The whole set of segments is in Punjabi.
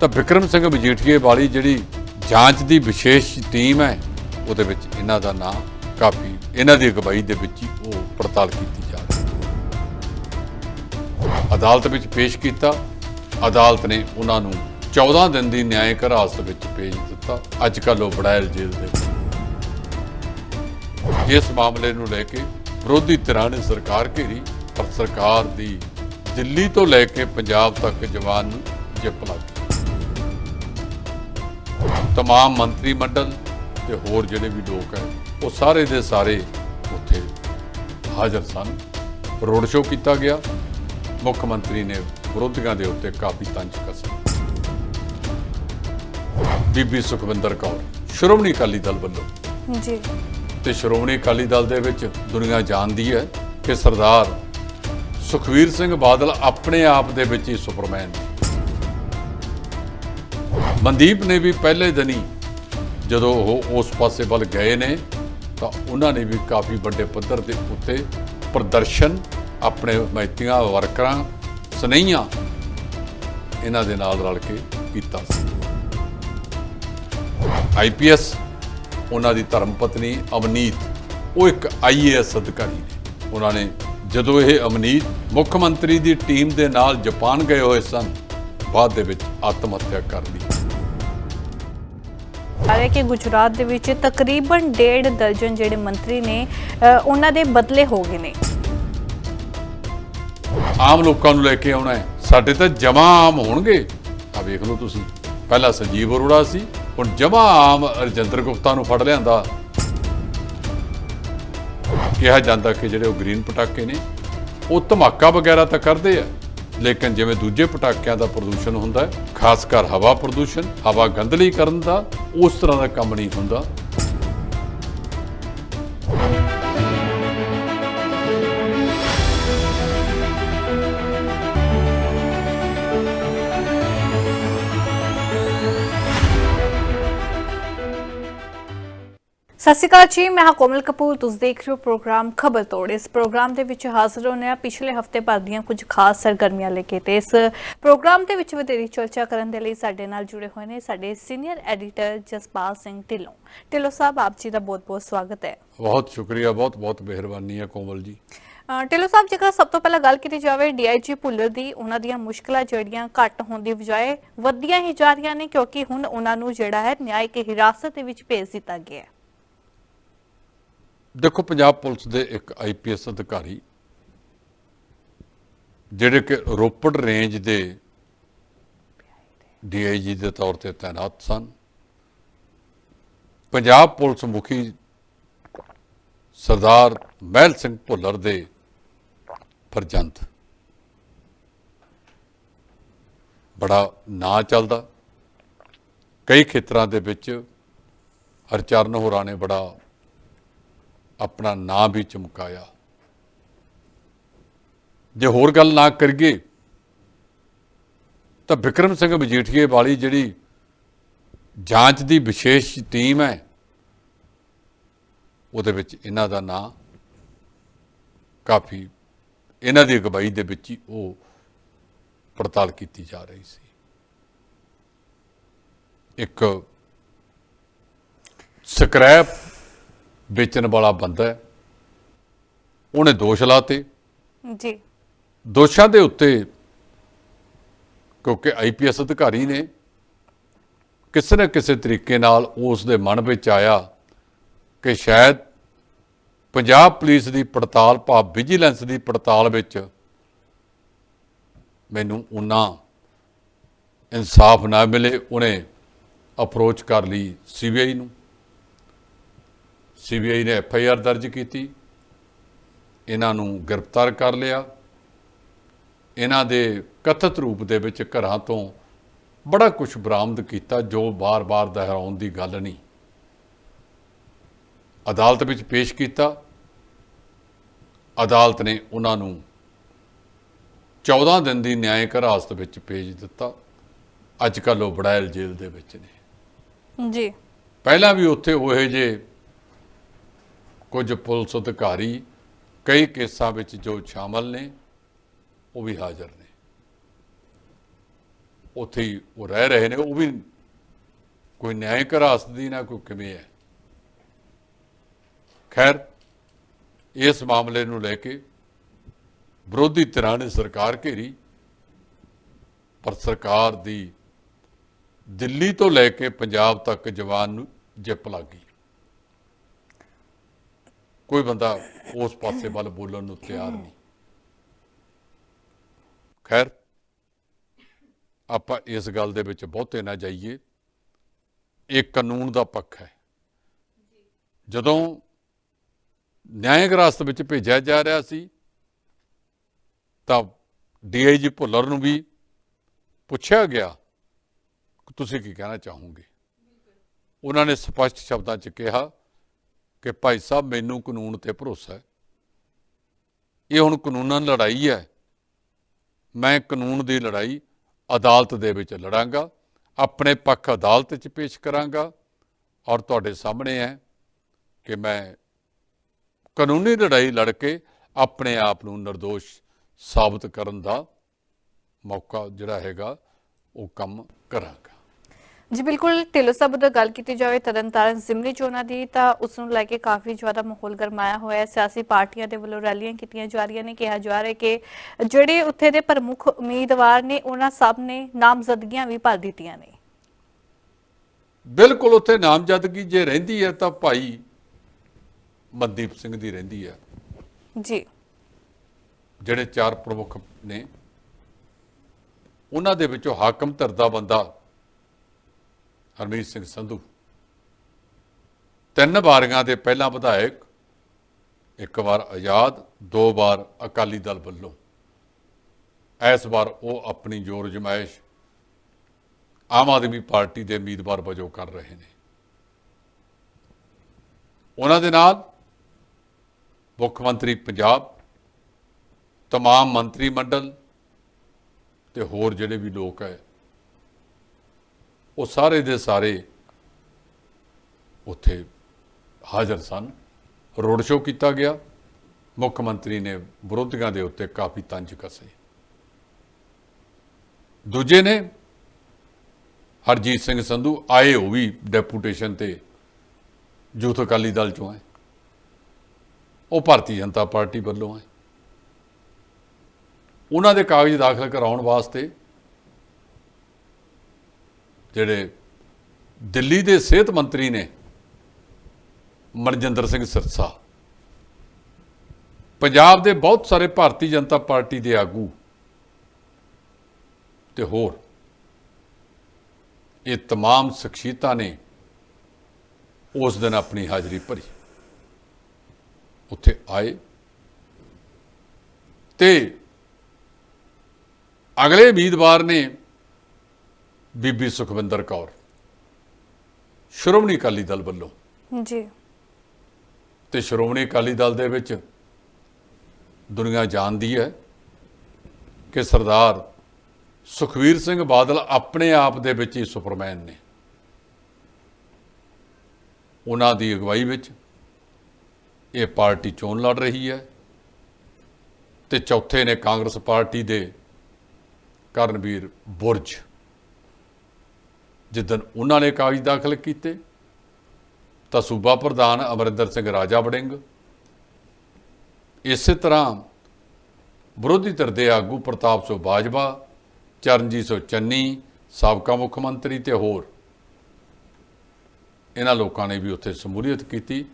ਤਾਂ ਵਿਕਰਮ ਸਿੰਘ ਮਜੀਠੀਏ ਵਾਲੀ ਜਿਹੜੀ ਜਾਂਚ ਦੀ ਵਿਸ਼ੇਸ਼ ਟੀਮ ਹੈ, ਉਹਦੇ ਵਿੱਚ ਇਹਨਾਂ ਦਾ ਨਾਮ ਕਾਫੀ, ਇਹਨਾਂ ਦੀ ਅਗਵਾਈ ਦੇ ਵਿੱਚ ਹੀ ਉਹ ਪੜਤਾਲ ਕੀਤੀ ਜਾ ਰਹੀ ਹੈ। ਅਦਾਲਤ ਵਿੱਚ ਪੇਸ਼ ਕੀਤਾ। ਅਦਾਲਤ ਨੇ ਉਹਨਾਂ ਨੂੰ 14 ਦਿਨ ਦੀ ਨਿਆਇਕ ਹਿਰਾਸਤ ਵਿੱਚ ਭੇਜ ਦਿੱਤਾ। ਅੱਜ ਕੱਲ੍ਹ ਉਹ ਬੜਾਇਲ ਜੇਲ੍ਹ ਦੇ ਵਿੱਚ ਇਸ ਮਾਮਲੇ ਨੂੰ ਲੈ ਕੇ ਵਿਰੋਧੀ ਧਿਰਾਂ ਨੇ ਸਰਕਾਰ ਘੇਰੀ, ਪਰ ਸਰਕਾਰ ਦੀ ਦਿੱਲੀ ਤੋਂ ਲੈ ਕੇ ਪੰਜਾਬ ਤੱਕ ਜਵਾਨ ਨੂੰ ਜਿੱਪ ਲੱਗ ਤਮਾਮ ਮੰਤਰੀ ਮੰਡਲ ਤੇ ਹੋਰ ਜਿਹੜੇ ਵੀ ਲੋਕ ਹੈ ਉਹ ਸਾਰੇ ਦੇ ਸਾਰੇ ਉੱਥੇ ਹਾਜ਼ਰ ਸਨ ਰੋਡ ਸ਼ੋਅ ਕੀਤਾ ਗਿਆ ਮੁੱਖ ਮੰਤਰੀ ਨੇ ਵਿਰੋਧੀਆਂ ਦੇ ਉੱਤੇ ਕਾਫੀ ਤੰਜ ਕੱਸਿਆ ਬੀਬੀ ਸੁਖਵਿੰਦਰ ਕੌਰ ਸ਼੍ਰੋਮਣੀ ਅਕਾਲੀ ਦਲ ਵੱਲੋਂ ਜੀ ਤੇ ਸ਼੍ਰੋਮਣੀ ਅਕਾਲੀ ਦਲ ਦੇ ਵਿੱਚ ਦੁਨੀਆ ਜਾਣਦੀ ਹੈ ਕਿ ਸਰਦਾਰ ਸੁਖਵੀਰ ਸਿੰਘ ਬਾਦਲ ਆਪਣੇ ਆਪ ਦੇ ਵਿੱਚ ਹੀ ਸੁਪਰਮੈਨ ਮਨਦੀਪ ਨੇ ਵੀ ਪਹਿਲੇ ਦਿਨੀ ਜਦੋਂ ਉਹ ਉਸ ਪਾਸੇ ਵੱਲ ਗਏ ਨੇ, ਤਾਂ ਉਹਨਾਂ ਨੇ ਵੀ ਕਾਫੀ ਵੱਡੇ ਪੱਧਰ ਦੇ ਉੱਤੇ ਪ੍ਰਦਰਸ਼ਨ, ਆਪਣੇ ਮੈਤੀਆਂ ਵਰਕਰਾਂ, ਸਨੇਹੀਆਂ ਇਹਨਾਂ ਦੇ ਨਾਲ ਰਲ ਕੇ ਕੀਤਾ ਸੀ। ਆਈਪੀਐਸ ਉਹਨਾਂ ਦੀ ਧਰਮ ਪਤਨੀ ਅਵਨੀਤ, ਉਹ ਇੱਕ ਆਈਏਐਸ ਅਧਿਕਾਰੀ ਨੇ। ਉਹਨਾਂ ਨੇ ਜਦੋਂ ਇਹ ਅਵਨੀਤ ਮੁੱਖ ਮੰਤਰੀ ਦੀ ਟੀਮ ਦੇ ਨਾਲ ਜਾਪਾਨ ਗਏ ਹੋਏ ਸਨ, ਬਾਅਦ ਦੇ ਵਿੱਚ ਆਤਮ ਹੱਤਿਆ ਕਰ ਲਈ। ਸਾਰੇ ਕਿ ਗੁਜਰਾਤ ਦੇ ਵਿੱਚ ਤਕਰੀਬਨ ਡੇਢ ਦਰਜਨ ਜਿਹੜੇ ਮੰਤਰੀ ਨੇ ਉਹਨਾਂ ਦੇ ਬਦਲੇ ਹੋ ਗਏ ਨੇ। ਆਮ ਲੋਕਾਂ ਨੂੰ ਲੈ ਕੇ ਆਉਣਾ ਹੈ। ਸਾਡੇ ਤਾਂ ਜਮਾ ਆਮ ਹੋਣਗੇ। ਆ ਵੇਖ ਲਓ ਤੁਸੀਂ। ਪਹਿਲਾਂ ਸੰਜੀਵ ਅਰੋੜਾ ਸੀ, ਹੁਣ ਜਮਾ ਆਮ ਰਜਿੰਦਰ ਗੁਪਤਾ ਨੂੰ ਫੜ ਲਿਆਂਦਾ। ਕਿਹਾ ਜਾਂਦਾ ਕਿ ਜਿਹੜੇ ਉਹ ਗ੍ਰੀਨ ਪਟਾਕੇ ਨੇ, ਉਹ ਧਮਾਕਾ ਵਗੈਰਾ ਤਾਂ ਕਰਦੇ ਆ। ਲੇਕਿਨ ਜਿਵੇਂ ਦੂਜੇ ਪਟਾਕਿਆਂ ਦਾ ਪ੍ਰਦੂਸ਼ਣ ਹੁੰਦਾ ਹੈ, ਖਾਸ ਕਰ ਹਵਾ ਪ੍ਰਦੂਸ਼ਣ, ਹਵਾ ਗੰਦਲੀ ਕਰਨ ਦਾ, ਉਸ ਤਰ੍ਹਾਂ ਦਾ ਕੰਮ ਨਹੀਂ ਹੁੰਦਾ। ਸਤਿ ਸ਼੍ਰੀ ਅਕਾਲ ਜੀ ਮੈਂ ਹਾਂ ਕੋਮਲ ਕਪੂਰ। ਤੁਸੀਂ ਦੇਖ ਰਹੇ ਹੋ ਪ੍ਰੋਗਰਾਮ ਖਬਰ ਤੋੜ। ਇਸ ਪ੍ਰੋਗਰਾਮ ਦੇ ਵਿੱਚ ਹਾਜ਼ਰ ਹੋਣੇ ਆ ਪਿਛਲੇ ਹਫ਼ਤੇ ਭਰ ਦੀਆਂ ਕੁਝ ਖਾਸ ਸਰਗਰਮੀਆਂ ਲੈ ਕੇ। ਤੇ ਇਸ ਪ੍ਰੋਗਰਾਮ ਦੇ ਵਿੱਚ ਵਧੇਰੀ ਚਰਚਾ ਕਰਨ ਦੇ ਲਈ ਸਾਡੇ ਨਾਲ ਜੁੜੇ ਹੋਏ ਨੇ ਸਾਡੇ ਸੀਨੀਅਰ ਐਡੀਟਰ ਜਸਪਾਲ ਸਿੰਘ ਢਿੱਲੋਂ। ਢਿੱਲੋਂ ਸਾਹਿਬ ਆਪ ਜੀ ਦਾ ਬਹੁਤ-ਬਹੁਤ ਸਵਾਗਤ ਹੈ। ਬਹੁਤ ਸ਼ੁਕਰੀਆ ਬਹੁਤ ਬਹੁਤ ਮਿਹਰਬਾਨੀ ਹੈ ਕੋਮਲ ਜੀ। ਢਿੱਲੋਂ ਸਾਹਿਬ ਜੇਕਰ ਸਭ ਤੋਂ ਪਹਿਲਾਂ ਗੱਲ ਕੀਤੀ ਜਾਵੇ ਡੀਆਈਜੀ ਭੁੱਲਰ ਦੀ ਉਹਨਾਂ ਦੀਆਂ ਮੁਸ਼ਕਲਾਂ ਜਿਹੜੀਆਂ ਘੱਟ ਹੋਣ ਦੀ ਬਜਾਏ ਵਧੀਆਂ ਹੀ ਜਾ ਰਹੀਆਂ ਨੇ ਕਿਉਂਕਿ ਹੁਣ ਉਹਨਾਂ ਨੂੰ ਜਿਹੜਾ ਹੈ ਨਿਆਇਕ ਹਿਰਾਸਤ ਦੇ ਵਿੱਚ ਭੇਜ ਦਿੱਤਾ ਗਿਆ ਹੈ। ਦੇਖੋ, ਪੰਜਾਬ ਪੁਲਿਸ ਦੇ ਇੱਕ ਆਈਪੀਐਸ ਅਧਿਕਾਰੀ, ਜਿਹੜੇ ਕਿ ਰੋਪੜ ਰੇਂਜ ਦੇ ਡੀਆਈਜੀ ਦੇ ਤੌਰ ਤੇ ਤਾਇਨਾਤ ਸਨ। ਪੰਜਾਬ ਪੁਲਿਸ ਮੁਖੀ ਸਰਦਾਰ ਮਹਿਲ ਸਿੰਘ ਭੁੱਲਰ ਦੇ ਫਰਜ਼ੰਦ। ਬੜਾ ਨਾਂ ਚੱਲਦਾ। ਕਈ ਖੇਤਰਾਂ ਦੇ ਵਿੱਚ ਹਰਚਰਨ ਹੋਰਾਂ ਨੇ ਬੜਾ ਆਪਣਾ ਨਾਂ ਵੀ ਚਮਕਾਇਆ। ਜੇ ਹੋਰ ਗੱਲ ਨਾ ਕਰੀਏ, ਤਾਂ ਵਿਕਰਮ ਸਿੰਘ ਮਜੀਠੀਏ ਵਾਲੀ ਜਿਹੜੀ ਜਾਂਚ ਦੀ ਵਿਸ਼ੇਸ਼ ਟੀਮ ਹੈ, ਉਹਦੇ ਵਿੱਚ ਇਹਨਾਂ ਦਾ ਨਾਂ ਕਾਫੀ ਇਹਨਾਂ ਦੀ ਅਗਵਾਈ ਦੇ ਵਿੱਚ ਹੀ ਉਹ ਪੜਤਾਲ ਕੀਤੀ ਜਾ ਰਹੀ ਸੀ। ਇੱਕ ਸਕ੍ਰੈਪ ਵੇਚਣ ਵਾਲਾ ਬੰਦਾ ਹੈ। ਉਹਨੇ ਦੋਸ਼ ਲਾਤੇ। ਜੀ। ਦੋਸ਼ਾਂ ਦੇ ਉੱਤੇ ਕਿਉਂਕਿ ਆਈਪੀਐਸ ਅਧਿਕਾਰੀ ਨੇ ਕਿਸੇ ਨਾ ਕਿਸੇ ਤਰੀਕੇ ਨਾਲ ਉਸ ਦੇ ਮਨ ਵਿੱਚ ਆਇਆ ਕਿ ਸ਼ਾਇਦ ਪੰਜਾਬ ਪੁਲਿਸ ਦੀ ਪੜਤਾਲ ਭਾਵ ਵਿਜੀਲੈਂਸ ਦੀ ਪੜਤਾਲ ਵਿੱਚ ਮੈਨੂੰ ਉਹਨਾਂ ਇਨਸਾਫ ਨਾ ਮਿਲੇ ਉਹਨੇ ਅਪਰੋਚ ਕਰ ਲਈ ਸੀਬੀਆਈ ਨੂੰ। ਸੀਬੀਆਈ ਨੇ ਐਫ ਆਈ ਆਰ ਦਰਜ ਕੀਤੀ। ਇਹਨਾਂ ਨੂੰ ਗ੍ਰਿਫਤਾਰ ਕਰ ਲਿਆ। ਇਹਨਾਂ ਦੇ ਕਥਿਤ ਰੂਪ ਦੇ ਵਿੱਚ ਘਰਾਂ ਤੋਂ ਬੜਾ ਕੁਝ ਬਰਾਮਦ ਕੀਤਾ ਜੋ ਬਾਰ-ਬਾਰ ਦੁਹਰਾਉਣ ਦੀ ਗੱਲ ਨਹੀਂ। ਅਦਾਲਤ ਵਿੱਚ ਪੇਸ਼ ਕੀਤਾ। ਅਦਾਲਤ ਨੇ ਉਹਨਾਂ ਨੂੰ 14 ਦਿਨ ਦੀ ਨਿਆਇਕ ਹਿਰਾਸਤ ਵਿੱਚ ਭੇਜ ਦਿੱਤਾ। ਅੱਜ ਕੱਲ੍ਹ ਉਹ ਬੜਾਇਲ ਜੇਲ੍ਹ ਦੇ ਵਿੱਚ ਨੇ। ਜੀ। ਪਹਿਲਾਂ ਵੀ ਉੱਥੇ ਉਹੇ ਜੇ ਕੁਝ ਪੁਲਿਸ ਅਧਿਕਾਰੀ ਕਈ ਕੇਸਾਂ ਵਿੱਚ ਜੋ ਸ਼ਾਮਲ ਨੇ, ਉਹ ਵੀ ਹਾਜ਼ਰ ਨੇ। ਉੱਥੇ ਉਹ ਰਹਿ ਰਹੇ ਨੇ, ਉਹ ਵੀ ਕੋਈ ਨਿਆਂਇਕ ਹਰਾਸਤ ਦੀ ਨਾ ਕੋਈ ਕਿਵੇਂ ਹੈ। ਖੈਰ, ਇਸ ਮਾਮਲੇ ਨੂੰ ਲੈ ਕੇ ਵਿਰੋਧੀ ਧਿਰਾਂ ਨੇ ਸਰਕਾਰ ਘੇਰੀ, ਪਰ ਸਰਕਾਰ ਦੀ ਦਿੱਲੀ ਤੋਂ ਲੈ ਕੇ ਪੰਜਾਬ ਤੱਕ ਜਵਾਨ ਨੂੰ ਜਿੱਪ ਲੱਗ ਗਈ। ਕੋਈ ਬੰਦਾ ਉਸ ਪਾਸੇ ਵੱਲ ਬੋਲਣ ਨੂੰ ਤਿਆਰ ਨਹੀਂ। ਖੈਰ, ਆਪਾਂ ਇਸ ਗੱਲ ਦੇ ਵਿੱਚ ਬਹੁਤੇ ਨਾ ਜਾਈਏ। ਇਹ ਕਾਨੂੰਨ ਦਾ ਪੱਖ ਹੈ। ਜਦੋਂ ਨਿਆਂਇਕ ਰਾਸਤ ਵਿੱਚ ਭੇਜਿਆ ਜਾ ਰਿਹਾ ਸੀ, ਤਾਂ ਡੀਆਈਜੀ ਭੁੱਲਰ ਨੂੰ ਵੀ ਪੁੱਛਿਆ ਗਿਆ ਕਿ ਤੁਸੀਂ ਕੀ ਕਹਿਣਾ ਚਾਹੋਗੇ? ਉਹਨਾਂ ਨੇ ਸਪਸ਼ਟ ਸ਼ਬਦਾਂ 'ਚ ਕਿਹਾ ਕਿ ਭਾਈ ਸਾਹਿਬ, ਮੈਨੂੰ ਕਾਨੂੰਨ ਤੇ ਭਰੋਸਾ ਹੈ। ਇਹ ਹੁਣ ਕਾਨੂੰਨਾਂ ਦੀ ਲੜਾਈ ਹੈ। ਮੈਂ ਕਾਨੂੰਨ ਦੀ ਲੜਾਈ ਅਦਾਲਤ ਦੇ ਵਿੱਚ ਲੜਾਂਗਾ। ਆਪਣੇ ਪੱਖ ਅਦਾਲਤ 'ਚ ਪੇਸ਼ ਕਰਾਂਗਾ। ਔਰ ਤੁਹਾਡੇ ਸਾਹਮਣੇ ਹੈ ਕਿ ਮੈਂ ਕਾਨੂੰਨੀ ਲੜਾਈ ਲੜ ਕੇ ਆਪਣੇ ਆਪ ਨੂੰ નિર્ਦੋਸ਼ ਸਾਬਤ ਕਰਨ ਦਾ ਮੌਕਾ ਜਿਹੜਾ ਹੈਗਾ, ਉਹ ਕੰਮ ਕਰਾਂਗਾ। ਜੀ ਬਿਲਕੁਲ ਢਿੱਲੋਂ ਸਾਹਿਬ ਦਾ ਗੱਲ ਕੀਤੀ ਜਾਵੇ ਤਰਨਤਾਰਨ ਜ਼ਿਮਨੀ ਚੋਣਾਂ ਦੀ ਤਾਂ ਉਸ ਨੂੰ ਲੈ ਕੇ ਕਾਫੀ ਜ਼ਿਆਦਾ ਮਾਹੌਲ ਗਰਮਾਇਆ ਹੋਇਆ ਹੈ। ਸਿਆਸੀ ਪਾਰਟੀਆਂ ਦੇ ਵੱਲੋਂ ਰੈਲੀਆਂ ਕੀਤੀਆਂ ਜਾ ਰਹੀਆਂ ਨੇ। ਕਿਹਾ ਜਾ ਰਿਹਾ ਕਿ ਜਿਹੜੇ ਉੱਥੇ ਦੇ ਪ੍ਰਮੁੱਖ ਉਮੀਦਵਾਰ ਨੇ ਉਹਨਾਂ ਸਭ ਨੇ ਨਾਮਜ਼ਦਗੀਆਂ ਵੀ ਭਰ ਦਿੱਤੀਆਂ ਨੇ। ਬਿਲਕੁਲ ਉੱਥੇ ਨਾਮਜ਼ਦਗੀ ਜੇ ਰਹਿੰਦੀ ਹੈ ਤਾਂ ਭਾਈ ਮਨਦੀਪ ਸਿੰਘ ਦੀ ਰਹਿੰਦੀ ਹੈ। ਜੀ। ਜਿਹੜੇ ਚਾਰ ਪ੍ਰਮੁੱਖ ਨੇ ਉਹਨਾਂ ਦੇ ਵਿੱਚੋਂ ਹਾਕਮ ਧਿਰ ਦਾ ਬੰਦਾ ਹਰਮੀਤ ਸਿੰਘ ਸੰਧੂ। ਤਿੰਨ ਵਾਰੀਆਂ ਦੇ ਪਹਿਲਾਂ ਵਿਧਾਇਕ, ਇੱਕ ਵਾਰ ਆਜ਼ਾਦ, ਦੋ ਵਾਰ ਅਕਾਲੀ ਦਲ ਵੱਲੋਂ। ਇਸ ਵਾਰ ਉਹ ਆਪਣੀ ਜੋਰ ਜਮਾਇਸ਼ ਆਮ ਆਦਮੀ ਪਾਰਟੀ ਦੇ ਉਮੀਦਵਾਰ ਵਜੋਂ ਕਰ ਰਹੇ ਨੇ। ਉਹਨਾਂ ਦੇ ਨਾਲ ਮੁੱਖ ਮੰਤਰੀ ਪੰਜਾਬ, ਤਮਾਮ ਮੰਤਰੀ ਮੰਡਲ ਤੇ ਹੋਰ ਜਿਹੜੇ ਵੀ ਲੋਕ ਹੈ ਉਹ ਸਾਰੇ ਦੇ ਸਾਰੇ ਉੱਥੇ ਹਾਜ਼ਰ ਸਨ। ਰੋਡ ਸ਼ੋਅ ਕੀਤਾ ਗਿਆ। ਮੁੱਖ ਮੰਤਰੀ ਨੇ ਵਿਰੋਧੀਆਂ ਦੇ ਉੱਤੇ ਕਾਫੀ ਤੰਜ ਕੱਸੇ। ਦੂਜੇ ਨੇ ਹਰਜੀਤ ਸਿੰਘ ਸੰਧੂ, ਆਏ ਉਹ ਵੀ ਡੈਪੂਟੇਸ਼ਨ ਤੇ ਯੂਥ ਅਕਾਲੀ ਦਲ ਚੋਂ ਹੈ। ਉਹ ਭਾਰਤੀ ਜਨਤਾ ਪਾਰਟੀ ਵੱਲੋਂ ਹੈ। ਉਹਨਾਂ ਦੇ ਕਾਗਜ਼ ਦਾਖਲ ਕਰਾਉਣ ਵਾਸਤੇ ਜਿਹੜੇ ਦਿੱਲੀ ਦੇ ਸਿਹਤ ਮੰਤਰੀ ਨੇ ਮਨਜਿੰਦਰ ਸਿੰਘ ਸਿਰਸਾ ਪੰਜਾਬ ਦੇ ਬਹੁਤ ਸਾਰੇ ਭਾਰਤੀ ਜਨਤਾ ਪਾਰਟੀ ਦੇ ਆਗੂ ਤੇ ਹੋਰ ਇਹ तमाम ਸ਼ਖਸੀਅਤਾਂ ਨੇ ਉਸ ਦਿਨ ਆਪਣੀ ਹਾਜ਼ਰੀ ਭਰੀ ਉੱਥੇ ਆਏ ਤੇ ਅਗਲੇ ਉਮੀਦਵਾਰ ਨੇ ਬੀਬੀ ਸੁਖਵਿੰਦਰ ਕੌਰ। ਸ਼੍ਰੋਮਣੀ ਅਕਾਲੀ ਦਲ ਵੱਲੋਂ। ਜੀ। ਤੇ ਸ਼੍ਰੋਮਣੀ ਅਕਾਲੀ ਦਲ ਦੇ ਵਿੱਚ ਦੁਨੀਆ ਜਾਣਦੀ ਹੈ ਕਿ ਸਰਦਾਰ ਸੁਖਵੀਰ ਸਿੰਘ ਬਾਦਲ ਆਪਣੇ ਆਪ ਦੇ ਵਿੱਚ ਹੀ ਸੁਪਰਮੈਨ ਨੇ। ਉਹਨਾਂ ਦੀ ਅਗਵਾਈ ਵਿੱਚ ਇਹ ਪਾਰਟੀ ਚੋਣ ਲੜ ਰਹੀ ਹੈ ਤੇ ਚੌਥੇ ਨੇ ਕਾਂਗਰਸ ਪਾਰਟੀ ਦੇ ਕਰਨਵੀਰ ਬੁਰਜ। ਜਿੱਦਨ ਉਹਨਾਂ ਨੇ ਕਾਗਜ਼ ਦਾਖਲ ਕੀਤੇ, ਤਾਂ ਸੂਬਾ ਪ੍ਰਧਾਨ ਅਮਰਿੰਦਰ ਸਿੰਘ ਰਾਜਾ ਵੜਿੰਗ ਇਸੇ ਤਰ੍ਹਾਂ ਵਿਰੋਧੀ ਧਿਰ ਦੇ ਆਗੂ ਪ੍ਰਤਾਪ ਸਿੰਘ ਬਾਜਵਾ, ਚਰਨਜੀਤ ਸਿੰਘ ਚੰਨੀ, ਸਾਬਕਾ ਮੁੱਖ ਮੰਤਰੀ ਤੇ ਹੋਰ ਇਹਨਾਂ ਲੋਕਾਂ ਨੇ ਵੀ ਉੱਥੇ ਸਮੂਲੀਅਤ ਕੀਤੀ,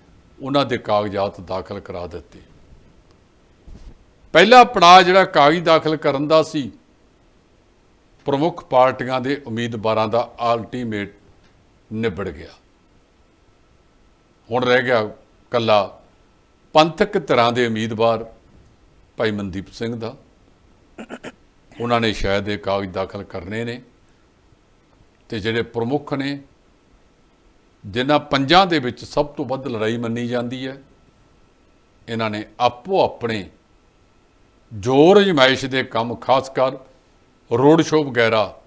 ਉਹਨਾਂ ਦੇ ਕਾਗਜ਼ਾਤ ਦਾਖਲ ਕਰਾ ਦਿੱਤੇ। ਪਹਿਲਾ ਪੜਾਅ ਜਿਹੜਾ ਕਾਗਜ਼ ਦਾਖਲ ਕਰਨ ਦਾ ਸੀ ਪ੍ਰਮੁੱਖ ਪਾਰਟੀਆਂ ਦੇ ਉਮੀਦਵਾਰਾਂ ਦਾ ਅਲਟੀਮੇਟ ਨਿਬੜ ਗਿਆ। ਹੁਣ ਰਹਿ ਗਿਆ ਕੱਲਾ ਪੰਥਕ ਤਰ੍ਹਾਂ ਦੇ ਉਮੀਦਵਾਰ ਭਾਈ ਮਨਦੀਪ ਸਿੰਘ ਦਾ। ਉਹਨਾਂ ਨੇ ਸ਼ਾਇਦ ਇਹ ਕਾਗਜ਼ ਦਾਖਲ ਕਰਨੇ ਨੇ ਤੇ ਜਿਹੜੇ ਪ੍ਰਮੁੱਖ ਨੇ, ਜਿਨ੍ਹਾਂ ਪੰਜਾਂ ਦੇ ਵਿੱਚ ਸਭ ਤੋਂ ਵੱਧ ਲੜਾਈ ਮੰਨੀ ਜਾਂਦੀ ਹੈ, ਇਹਨਾਂ ਨੇ ਆਪੋ ਆਪਣੇ ਜੋਰ ਅਜਮਾਇਸ਼ ਦੇ ਕੰਮ ਖਾਸ ਕਰ ਰੋਡ ਸ਼ੋਅ ਵਗੈਰਾ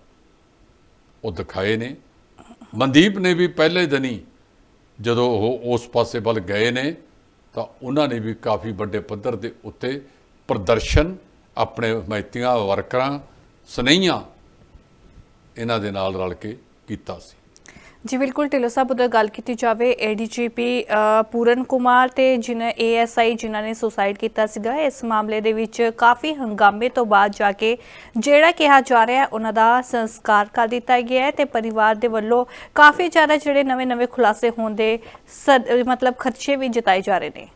ਉਹ ਦਿਖਾਏ ਨੇ। ਮਨਦੀਪ ਨੇ ਵੀ ਪਹਿਲੇ ਦਿਨ ਹੀ ਜਦੋਂ ਉਹ ਉਸ ਪਾਸੇ ਵੱਲ ਗਏ ਨੇ, ਤਾਂ ਉਹਨਾਂ ਨੇ ਵੀ ਕਾਫੀ ਵੱਡੇ ਪੱਧਰ ਦੇ ਉੱਤੇ ਪ੍ਰਦਰਸ਼ਨ ਆਪਣੇ ਹਮਾਇਤੀਆਂ ਵਰਕਰਾਂ, ਸਨੇਹੀਆਂ ਇਹਨਾਂ ਦੇ ਨਾਲ ਰਲ ਕੇ ਕੀਤਾ ਸੀ। ਜੀ ਬਿਲਕੁਲ ਢਿੱਲੋਂ ਸਾਹਿਬ ਉਧਰ ਗੱਲ ਕੀਤੀ ਜਾਵੇ ਏਡੀਜੀਪੀ ਪੂਰਨ ਕੁਮਾਰ ਤੇ ਜਿਨ੍ਹਾਂ ਏਐਸਆਈ ਜਿਨ੍ਹਾਂ ਨੇ ਸੁਸਾਈਡ ਕੀਤਾ ਸੀਗਾ ਇਸ ਮਾਮਲੇ ਦੇ ਵਿੱਚ ਕਾਫੀ ਹੰਗਾਮੇ ਤੋਂ ਬਾਅਦ ਜਾ ਕੇ ਜਿਹੜਾ ਕਿਹਾ ਜਾ ਰਿਹਾ ਉਹਨਾਂ ਦਾ ਸੰਸਕਾਰ ਕਰ ਦਿੱਤਾ ਗਿਆ ਹੈ ਤੇ ਪਰਿਵਾਰ ਦੇ ਵੱਲੋਂ ਕਾਫੀ ਜ਼ਿਆਦਾ ਜਿਹੜੇ ਨਵੇਂ-ਨਵੇਂ ਖੁਲਾਸੇ ਹੋਣ ਦੇ ਮਤਲਬ ਖਰਚੇ ਵੀ ਜਤਾਏ ਜਾ ਰਹੇ ਨੇ।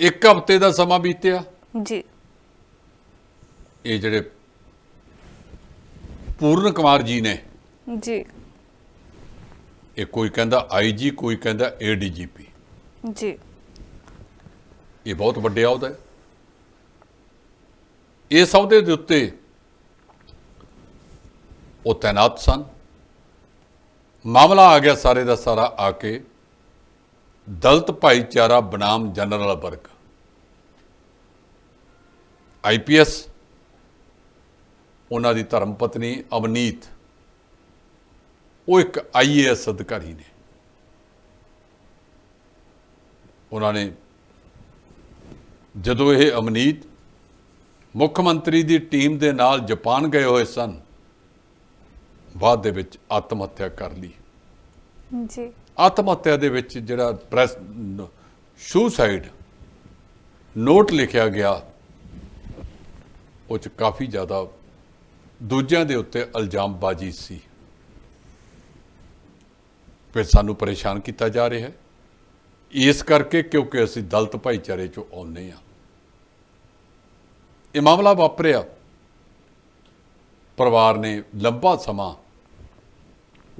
ਇੱਕ ਹਫ਼ਤੇ ਦਾ ਸਮਾਂ ਬੀਤਿਆ। ਜੀ। ਇਹ ਜਿਹੜੇ ਪੂਰਨ ਕੁਮਾਰ ਜੀ ਨੇ ਜੀ। ਇਹ ਕੋਈ ਕਹਿੰਦਾ ਆਈਜੀ ਕੋਈ ਕਹਿੰਦਾ ਏਡੀਜੀਪੀ ਜੀ ਇਹ ਬਹੁਤ ਵੱਡੇ ਅਹੁਦਾ ਹੈ ਇਸ ਅਹੁਦੇ ਦੇ ਉੱਤੇ ਉਹ ਤੈਨਾਤ ਸਨ। ਮਾਮਲਾ ਆ ਗਿਆ ਸਾਰੇ ਦਾ ਸਾਰਾ ਆ ਕੇ ਦਲਤ ਭਾਈਚਾਰਾ ਬਨਾਮ ਜਨਰਲ ਵਰਗ। ਆਈਪੀਐਸ ਉਹਨਾਂ ਦੀ ਧਰਮ ਪਤਨੀ ਅਵਨੀਤ ਉਹ ਇੱਕ ਆਈਏਐਸ ਅਧਿਕਾਰੀ ਨੇ। ਉਹਨਾਂ ਨੇ ਜਦੋਂ ਇਹ ਅਮਨੀਤ ਮੁੱਖ ਮੰਤਰੀ ਦੀ ਟੀਮ ਦੇ ਨਾਲ ਜਾਪਾਨ ਗਏ ਹੋਏ ਸਨ ਬਾਅਦ ਦੇ ਵਿੱਚ ਆਤਮ ਹੱਤਿਆ ਕਰ ਲਈ। ਜੀ। ਆਤਮ ਹੱਤਿਆ ਦੇ ਵਿੱਚ ਜਿਹੜਾ ਪ੍ਰੈਸ ਸੁਸਾਈਡ ਨੋਟ ਲਿਖਿਆ ਗਿਆ ਉਹ ਚ ਕਾਫੀ ਜ਼ਿਆਦਾ ਦੂਜਿਆਂ ਦੇ ਉੱਤੇ ਇਲਜ਼ਾਮਬਾਜ਼ੀ ਸੀ। ਫਿਰ ਸਾਨੂੰ ਪਰੇਸ਼ਾਨ ਕੀਤਾ ਜਾ ਰਿਹਾ ਹੈ। ਇਸ ਕਰਕੇ ਕਿਉਂਕਿ ਅਸੀਂ ਦਲਤ ਭਾਈਚਾਰੇ ਚੋਂ ਆਉਂਦੇ ਆ ਇਹ ਮਾਮਲਾ ਵਾਪਰਿਆ। ਪਰਿਵਾਰ ਨੇ ਲੰਬਾ ਸਮਾਂ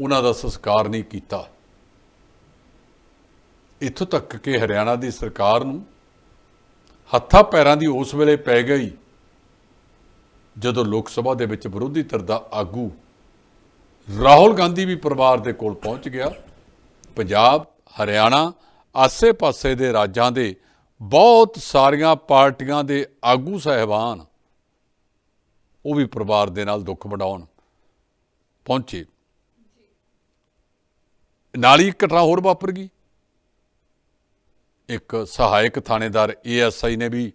ਉਹਨਾਂ ਦਾ ਸੰਸਕਾਰ ਨਹੀਂ ਕੀਤਾ। ਇੱਥੋਂ ਤੱਕ ਕਿ ਹਰਿਆਣਾ ਦੀ ਸਰਕਾਰ ਨੂੰ ਹੱਥਾਂ ਪੈਰਾਂ ਦੀ ਉਸ ਵੇਲੇ ਪੈ ਗਈ ਜਦੋਂ ਲੋਕ ਸਭਾ ਦੇ ਵਿੱਚ ਵਿਰੋਧੀ ਧਿਰ ਦਾ ਆਗੂ ਰਾਹੁਲ ਗਾਂਧੀ ਵੀ ਪਰਿਵਾਰ ਦੇ ਕੋਲ ਪਹੁੰਚ ਗਿਆ। ਪੰਜਾਬ, ਹਰਿਆਣਾ, ਆਸੇ-ਪਾਸੇ ਦੇ ਰਾਜਾਂ ਦੇ ਬਹੁਤ ਸਾਰੀਆਂ ਪਾਰਟੀਆਂ ਦੇ ਆਗੂ ਸਹਿਬਾਨ ਉਹ ਵੀ ਪਰਿਵਾਰ ਦੇ ਨਾਲ ਦੁੱਖ ਵੰਡਾਉਣ ਪਹੁੰਚੇ। ਨਾਲ ਹੀ ਘਟਨਾ ਹੋਰ ਵਾਪਰ ਗਈ। ਇੱਕ ਸਹਾਇਕ ਥਾਣੇਦਾਰ ਏਐਸਆਈ ਨੇ ਵੀ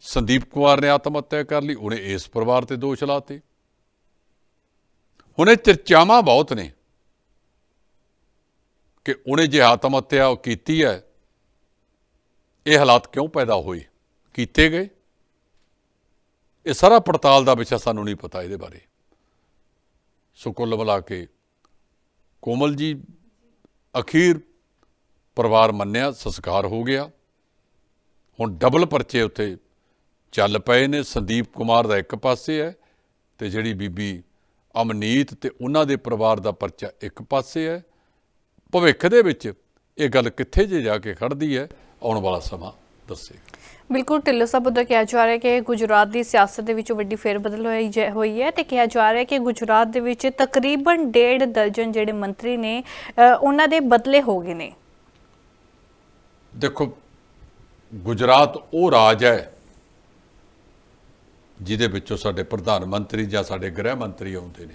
ਸੰਦੀਪ ਕੁਮਾਰ ਨੇ ਆਤਮ ਹੱਤਿਆ ਕਰ ਲਈ। ਉਹਨੇ ਇਸ ਪਰਿਵਾਰ ਤੇ ਦੋਸ਼ ਲਾਤੇ। ਹੁਣ ਇਹ ਚਰਚਾਵਾਂ ਬਹੁਤ ਨੇ ਕਿ ਉਹਨੇ ਜੇ ਆਤਮ ਹੱਤਿਆ ਉਹ ਕੀਤੀ ਹੈ, ਇਹ ਹਾਲਾਤ ਕਿਉਂ ਪੈਦਾ ਹੋਏ? ਕੀਤੇ ਗਏ? ਇਹ ਸਾਰਾ ਪੜਤਾਲ ਦਾ ਵਿਸ਼ਾ ਸਾਨੂੰ ਨਹੀਂ ਪਤਾ ਇਹਦੇ ਬਾਰੇ। ਸੋ ਕੁੱਲ ਮਿਲਾ ਕੇ ਕੋਮਲ ਜੀ ਅਖੀਰ ਪਰਿਵਾਰ ਮੰਨਿਆ, ਸੰਸਕਾਰ ਹੋ ਗਿਆ। ਹੁਣ ਡਬਲ ਪਰਚੇ ਉੱਤੇ ਚੱਲ ਪਏ ਨੇ। ਸੰਦੀਪ ਕੁਮਾਰ ਦਾ ਇੱਕ ਪਾਸੇ ਹੈ ਤੇ ਜਿਹੜੀ ਬੀਬੀ ਅਮਨੀਤ ਤੇ ਉਹਨਾਂ ਦੇ ਪਰਿਵਾਰ ਦਾ ਪਰਚਾ ਇੱਕ ਪਾਸੇ ਹੈ। ਭਵਿੱਖ ਦੇ ਵਿੱਚ ਇਹ ਗੱਲ ਕਿੱਥੇ ਜੇ ਜਾ ਕੇ ਖੜਦੀ ਹੈ ਆਉਣ ਵਾਲਾ ਸਮਾਂ ਦੱਸੇਗਾ ਬਿਲਕੁਲ ਢਿੱਲੋਂ ਸਾਹਿਬ ਉਦੋਂ ਕਿਹਾ ਜਾ ਰਿਹਾ ਹੈ ਕਿ ਗੁਜਰਾਤ ਦੀ ਸਿਆਸਤ ਦੇ ਵਿੱਚ ਵੱਡੀ ਫੇਰਬਦਲ ਹੋਈ ਜ- ਹੋਈ ਹੈ ਤੇ ਕਿਹਾ ਜਾ ਰਿਹਾ ਹੈ ਕਿ ਗੁਜਰਾਤ ਦੇ ਵਿੱਚ ਤਕਰੀਬਨ ਡੇਢ ਦਰਜਨ ਜਿਹੜੇ ਮੰਤਰੀ ਨੇ ਉਹਨਾਂ ਦੇ ਬਦਲੇ ਹੋ ਗਏ ਨੇ। ਦੇਖੋ ਗੁਜਰਾਤ ਉਹ ਰਾਜ ਹੈ ਜਿਹਦੇ ਵਿੱਚੋਂ ਸਾਡੇ ਪ੍ਰਧਾਨ ਮੰਤਰੀ ਜਾਂ ਸਾਡੇ ਗ੍ਰਹਿ ਮੰਤਰੀ ਆਉਂਦੇ ਨੇ।